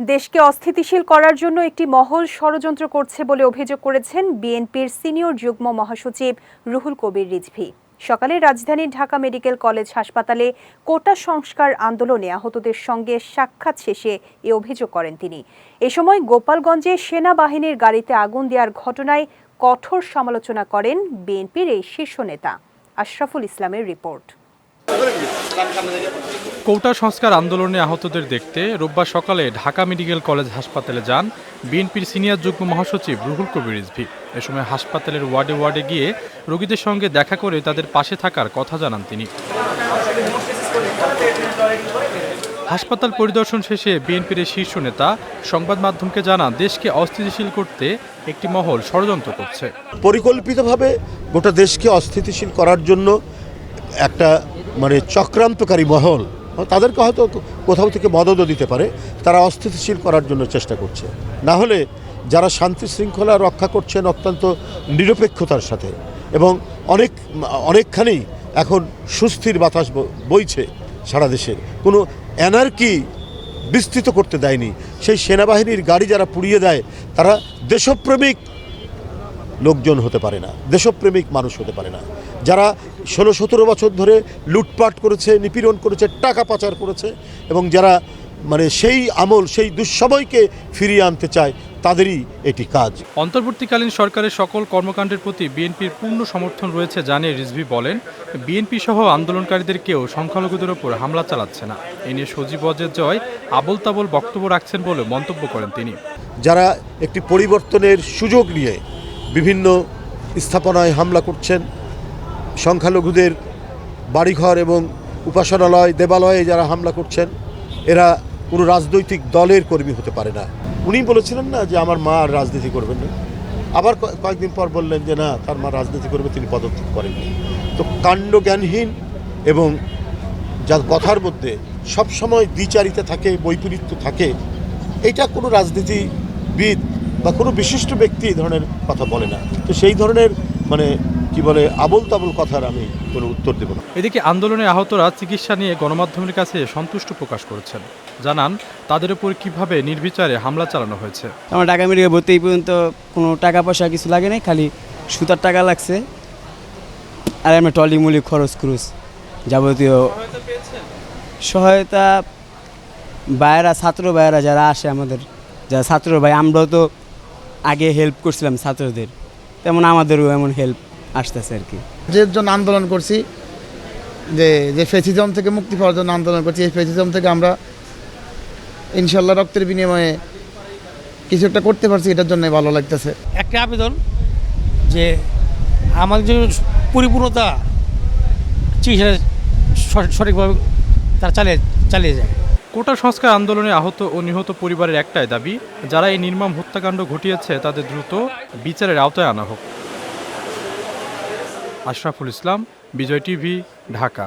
দেশকে অস্থিতিশীল করার জন্য একটি মহল ষড়যন্ত্র করছে বলে অভিযোগ করেছেন বিএনপির সিনিয়র যুগ্ম মহাসচিব রুহুল কবির রিজভী। সকালে রাজধানীর ঢাকা মেডিকেল কলেজ হাসপাতালে কোটা সংস্কার আন্দোলনে আহতদের সঙ্গে সাক্ষাৎ শেষে এ অভিযোগ করেন তিনি। এ সময় গোপালগঞ্জে সেনাবাহিনীর গাড়িতে আগুন দেওয়ার ঘটনায় কঠোর সমালোচনা করেন বিএনপির এই শীর্ষ নেতা, আশরাফুল ইসলামের রিপোর্ট। কৌটা সংস্কার আন্দোলনে আহতদের দেখতে রোববার সকালে ঢাকা মেডিকেল কলেজ হাসপাতালে যান বিএনপির সিনিয়র যুগ্ম মহাসচিব রুহুল কবির রিজভী। এ সময় হাসপাতালের ওয়ার্ডে ওয়ার্ডে গিয়ে রোগীদের সঙ্গে দেখা করে তাদের পাশে থাকার কথা জানান তিনি। হাসপাতাল পরিদর্শন শেষে বিএনপির শীর্ষ নেতা সংবাদ মাধ্যমকে জানান, দেশকে অস্থিতিশীল করতে একটি মহল ষড়যন্ত্র করছে। পরিকল্পিতভাবে গোটা দেশকে অস্থিতিশীল করার জন্য একটা মানে চক্রান্তকারী মহল, তাদেরকে হয়তো কোথাও থেকে মদতও দিতে পারে, তারা অস্থিতিশীল করার জন্য চেষ্টা করছে। না হলে যারা শান্তি শৃঙ্খলা রক্ষা করছেন অত্যন্ত নিরপেক্ষতার সাথে এবং অনেক, অনেকখানি এখন সুস্থির বাতাস বইছে সারা দেশে কোনো এনার্কি বিস্তৃত করতে দেয়নি। সেই সেনাবাহিনীর গাড়ি যারা পুড়িয়ে দেয়, তারা দেশপ্রেমিক লোকজন হতে পারে না দেশপ্রেমিক মানুষ হতে পারে না। যারা ষোলো সতেরো বছর ধরে লুটপাট করেছে নিপীড়ন করেছে টাকা পাচার করেছে এবং যারা মানে সেই আমল সেই দুঃসময়কে ফিরিয়ে আনতে চায় তাদেরই এটি কাজ। অন্তর্বর্তীকালীন সরকারের সকল কর্মকাণ্ডের প্রতি বিএনপির পূর্ণ সমর্থন রয়েছে জানিয়ে রিজভি বলেন বিএনপি সহ আন্দোলনকারীদের কেউ সংখ্যালঘুদের ওপর হামলা চালাচ্ছে না। এ নিয়ে সজীব অজের জয় আবল তাবল বক্তব্য রাখছেন বলে মন্তব্য করেন তিনি। যারা একটি পরিবর্তনের সুযোগ নিয়ে বিভিন্ন স্থাপনায় হামলা করছেন। সংখ্যালঘুদের বাড়িঘর এবং উপাসনালয়, দেবালয়ে যারা হামলা করছেন, এরা কোনো রাজনৈতিক দলের কর্মী হতে পারে না। উনি বলেছিলেন না যে আমার মা আর রাজনীতি করবেন না। আবার কয়েকদিন পর বললেন যে না, তার মা রাজনীতি করবে, তিনি পদত্যাগ করেননি। তো কাণ্ড জ্ঞানহীন এবং যার কথার মধ্যে সবসময় দ্বিচারিতা থাকে, বৈপরীত্য থাকে, এটা কোনো রাজনীতিবিদ বা কোনো বিশিষ্ট ব্যক্তি এই ধরনের কথা বলে না। তো সেই ধরনের মানে কি বলে আবল তাবল কথার আমি কোনো উত্তর দেব না। এদিকে আন্দোলনে আহতরা চিকিৎসা নিয়ে গণমাধ্যমের কাছে সন্তুষ্ট প্রকাশ করেছেন। জানান তাদের উপর কীভাবে নির্বিচারে হামলা চালানো হয়েছে। আমার ঢাকা মেডিকেল ভর্তি এই পর্যন্ত কোনো টাকা পয়সা কিছু লাগে নাই খালি সুতার টাকা লাগছে। আর আমরা টলি মুলি খরচ ক্রুজ যাবতীয় সহায়তা ভাইয়েরা ছাত্র ভাইয়েরা যারা আসে আমাদের যারা ছাত্র ভাই আমরাও তো আগে হেল্প করছিলাম ছাত্রদের। তেমন আমাদেরও এমন হেল্প আসতেছে আর কি। যে জন্য আন্দোলন করছি যে যে ফেসিজম থেকে মুক্তি পাওয়ার জন্য আন্দোলন করছি এই ফেসিজম থেকে আমরা ইনশাল্লাহ রক্তের বিনিময়ে কিছু একটা করতে পারছি এটার জন্য ভালো লাগতেছে। একটা আবেদন যে আমাদের যে পরিপূর্ণতা চিকিৎসা সঠিকভাবে তারা চালিয়ে চালিয়ে যায়। কোটা সংস্কার আন্দোলনে আহত ও নিহত পরিবারের একটাই দাবি, যারা এই নির্মম হত্যাকাণ্ড ঘটিয়েছে তাদের দ্রুত বিচারের আওতায় আনা হোক। আশরাফুল ইসলাম, বিজয় টিভি, ঢাকা।